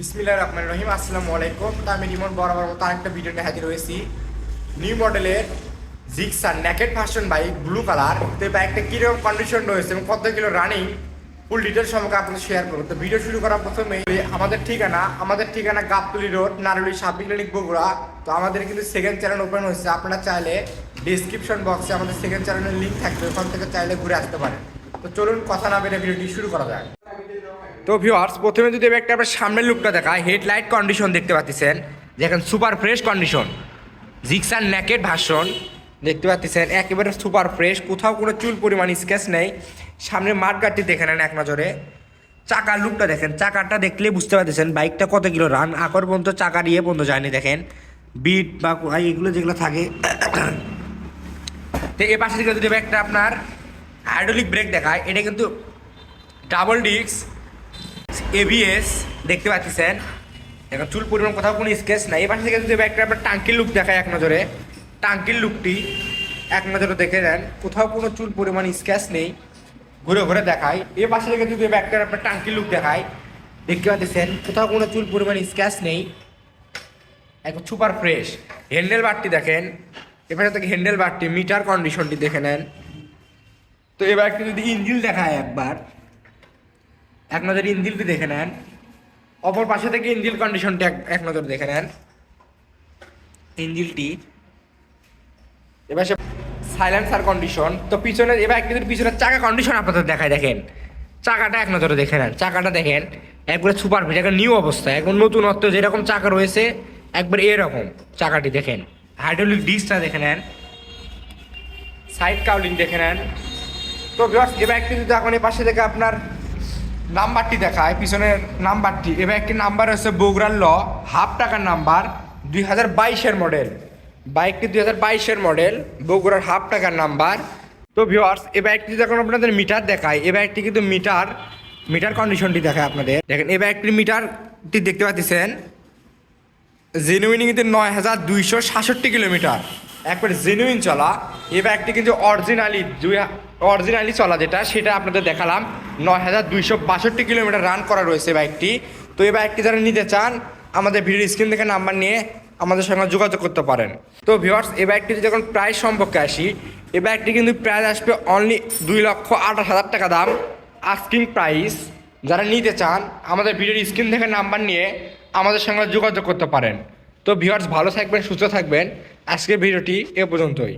বিসমিল্লাহ রহমান রহিম, আসসালামু আলাইকুম। তো আমি রিমন বরাবর মতো আরেকটা ভিডিও নিয়ে হাজির হয়েছি। নিউ মডেলের Gixxer naked version bike blue colour তো এই বাইকটা কীরকম কন্ডিশন রয়েছে এবং কত কিলো রানিং ফুল ডিটেলস সম্পর্কে আপনাদের শেয়ার করব। তো ভিডিও শুরু করার প্রথমে আমাদের ঠিকানা আমাদের ঠিকানা গাবতলি রোড, নারুলি সাব্বিক ক্লিনিক বগুড়া। তো আমাদের কিন্তু সেকেন্ড চ্যানেল ওপেন হয়েছে। আপনারা চাইলে ডিসক্রিপশন বক্সে আমাদের সেকেন্ড চ্যানেলের লিঙ্ক থাকবে। ওখান থেকে চাইলে ঘুরে আসতে পারেন। তো চলুন কথা না বেড়ে ভিডিওটি শুরু করা যাক। তো ভিউয়ার্স প্রথমে যদি একটা আপনার সামনের লুকটা দেখায় হেডলাইট কন্ডিশন দেখতে পাচ্ছেন। দেখেন super fresh condition Gixxer naked version দেখতে পাচ্ছেন। একেবারে সুপার ফ্রেশ কোথাও কোনো চুল পরিমাণ স্কেচ নেই। সামনে মাঠগাটটি দেখে নেন এক নজরে। চাকার লুকটা দেখেন চাকাটা দেখলে বুঝতে পারতেছেন বাইকটা কত কিলো রান আকর পর্যন্ত চাকা ইয়ে পর্যন্ত যায়নি, দেখেন। বিট বা এগুলো যেগুলো থাকে। তো এ পাশে যদি একটা আপনার হাইড্রোলিক ব্রেক দেখায় এটা কিন্তু ডাবল ডিস্ক এবিএস দেখতে পাচ্ছেন? এখন চুল পরিমাণ কোথাও কোনো স্কেচ নাই। এবার থেকে যদি একটা আপনার টাঙ্কির লুক দেখায় এক নজরে, টাঙ্কির লুকটি এক নজরে দেখে নেন। কোথাও কোনো চুল পরিমাণ স্কেচ নেই। ঘুরে ঘুরে দেখায়। এ পাশে থেকে যদি একটা আপনার টাঙ্কির লুক দেখায়, দেখতে পাচ্ছেন, কোথাও কোনো চুল পরিমাণ স্কেচ নেই। একদম সুপার ফ্রেশ হ্যান্ডেল বারটি দেখেন। এবারে থেকে হ্যান্ডেল বারটি মিটার কন্ডিশনটি দেখে নেন। তো এবার একটু যদি ইঞ্জিল দেখায় একবার। এক নজর ইঞ্জিলটি দেখে নেন। অপর পাশে থেকে ইঞ্জিল কন্ডিশনটি এক নজর দেখে নেন। ইঞ্জিলটি এবার সে সাইলেন্সার কন্ডিশন তো পিছনে এবার একটু যদি পিছনের চাকা কন্ডিশন আপনাদের দেখায় দেখেন। চাকাটা এক নজরে দেখে নেন। চাকাটা দেখেন, একবারে সুপার ফিট একবার নিউ অবস্থা। এখন নতুনত্ব যেরকম চাকা রয়েছে, একবার এরকম চাকাটি দেখেন। হাইড্রোলিক ডিস্কটা দেখে নেন। সাইড কাউলিং দেখে নেন। তো এবার একটু যদি এখন এই পাশে থেকে আপনার নাম্বারটি দেখায় পিছনের নাম্বারটি। এবার একটি নাম্বার হচ্ছে বগুড়ার ল, হাফ টাকার নাম্বার, দুই হাজার বাইশের মডেল। বাইকটি দুই হাজার বাইশের মডেল, বগুড়ার হাফ টাকার নাম্বার। তো ভিওয়ার্স এ বাইকটি যদি এখন আপনাদের মিটার দেখায়, এ বাইকটি কিন্তু মিটার মিটার কন্ডিশনটি দেখায় আপনাদের। দেখেন, এ বাইকটির মিটারটি দেখতে পাচ্ছেন। জেনুইন কিন্তু নয় হাজার দুইশো সাতষট্টি কিলোমিটার। একবারে জেনুইন চলা। এই ব্যাগটি কিন্তু অরিজিনালি দুই অরিজিনালি চলা যেটা, সেটা আপনাদের দেখালাম। নয় হাজার দুইশো বাষট্টি কিলোমিটার রান করা রয়েছে বাইকটি তো এই বাইকটি যারা নিতে চান, আমাদের ভিডিও স্ক্রিন থেকে নাম্বার নিয়ে আমাদের সঙ্গে যোগাযোগ করতে পারেন। তো ভিওয়ার্স এই বাইকটি যখন প্রাইস সম্পর্কে আসি, এই বাইকটি কিন্তু প্রাইস আসবে অনলি দুই লক্ষ আঠাশ হাজার টাকা দাম। আস্কিং প্রাইস যারা নিতে চান, আমাদের ভিডিওর স্ক্রিন থেকে নাম্বার নিয়ে আমাদের সঙ্গে যোগাযোগ করতে পারেন। তো ভিউয়ার্স ভালো থাকবেন, সুস্থ থাকবেন। আজকের ভিডিওটি এ পর্যন্তই।